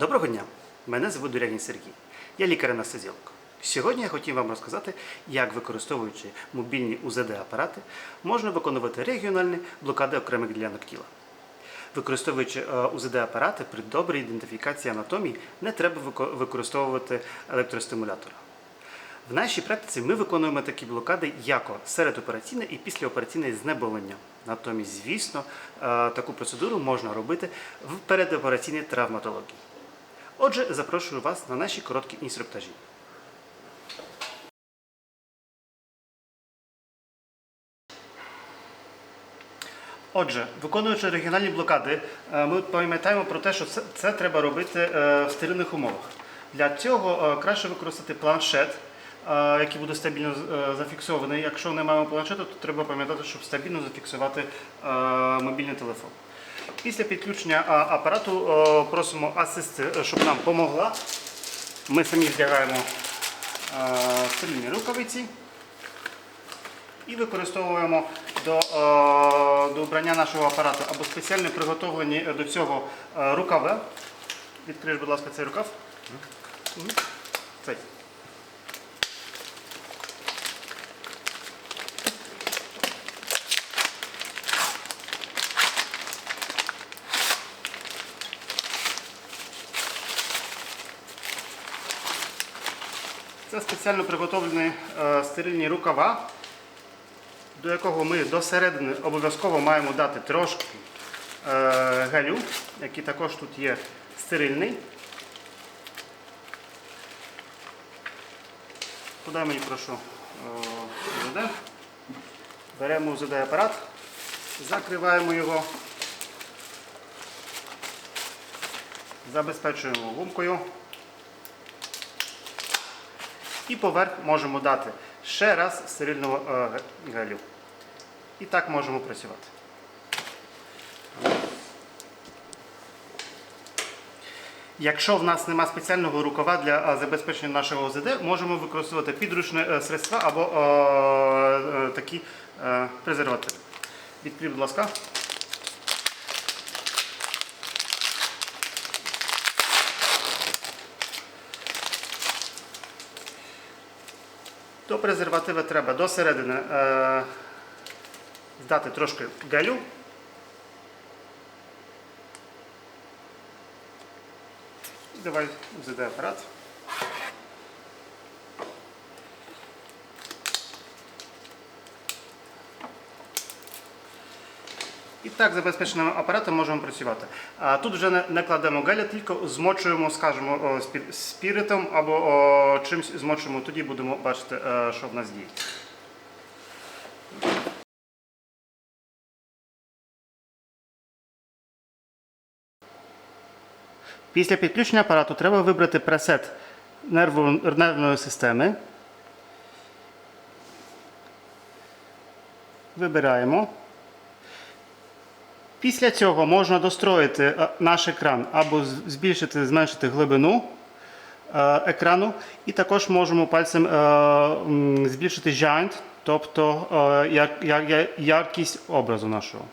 Доброго дня! Мене звуть Дурянін Сергій. Я лікар-анестезіолог. Сьогодні я хотів вам розказати, як використовуючи мобільні УЗД-апарати, можна виконувати регіональні блокади окремих ділянок тіла. Використовуючи е, УЗД-апарати при добрій ідентифікації анатомії, не треба використовувати електростимулятора. В нашій практиці ми виконуємо такі блокади як середопераційне і післяопераційне знеболення. Натомість, звісно, е, таку процедуру можна робити в передопераційній травматології. Отже, запрошую вас на наші короткі інструктажі. Отже, виконуючи регіональні блокади, е, ми пам'ятаємо про те, що це, це треба робити е, в стерильних умовах. Для цього е, краще використати планшет, який буде стабільно зафіксований. Якщо не маємо планшету, то треба пам'ятати, щоб стабільно зафіксувати мобільний телефон. Після підключення апарату просимо асисти, е, щоб нам допомогла. Ми самі вдягаємо е, стерильні рукавиці і використовуємо до, е, до обрання нашого апарату або спеціально приготовлені до цього рукави. Відкриєш, будь ласка, цей рукав. Цей. Це спеціально приготовлені е, стерильні рукава, до якого ми до середини обов'язково маємо дати трошки е, гелю, який також тут є стерильний. Подай мені прошу е, УЗД. Беремо УЗД апарат, закриваємо його, забезпечуємо гумкою. І поверх можемо дати ще раз стерильного е, гелю. І так можемо працювати. Якщо в нас немає спеціального рукава для е, забезпечення нашого ОЗД, можемо використовувати підручне е, средства або е, такі презервативи. Відкрий, будь ласка. До презерватива треба до середини е, здати трошки гелю. Давай взяти апарат. І так забезпеченим апаратом можемо працювати. А тут вже не, кладемо геля, тільки змочуємо, скажімо, спіритом або о, чимось змочуємо, тоді будемо бачити, е, що в нас діє. Після підключення апарату треба вибрати пресет нервної системи. Вибираємо. Після цього можна достроїти е, наш екран або збільшити, зменшити глибину е, екрану. І також можемо пальцем е, збільшити giant, тобто яркість образу нашого.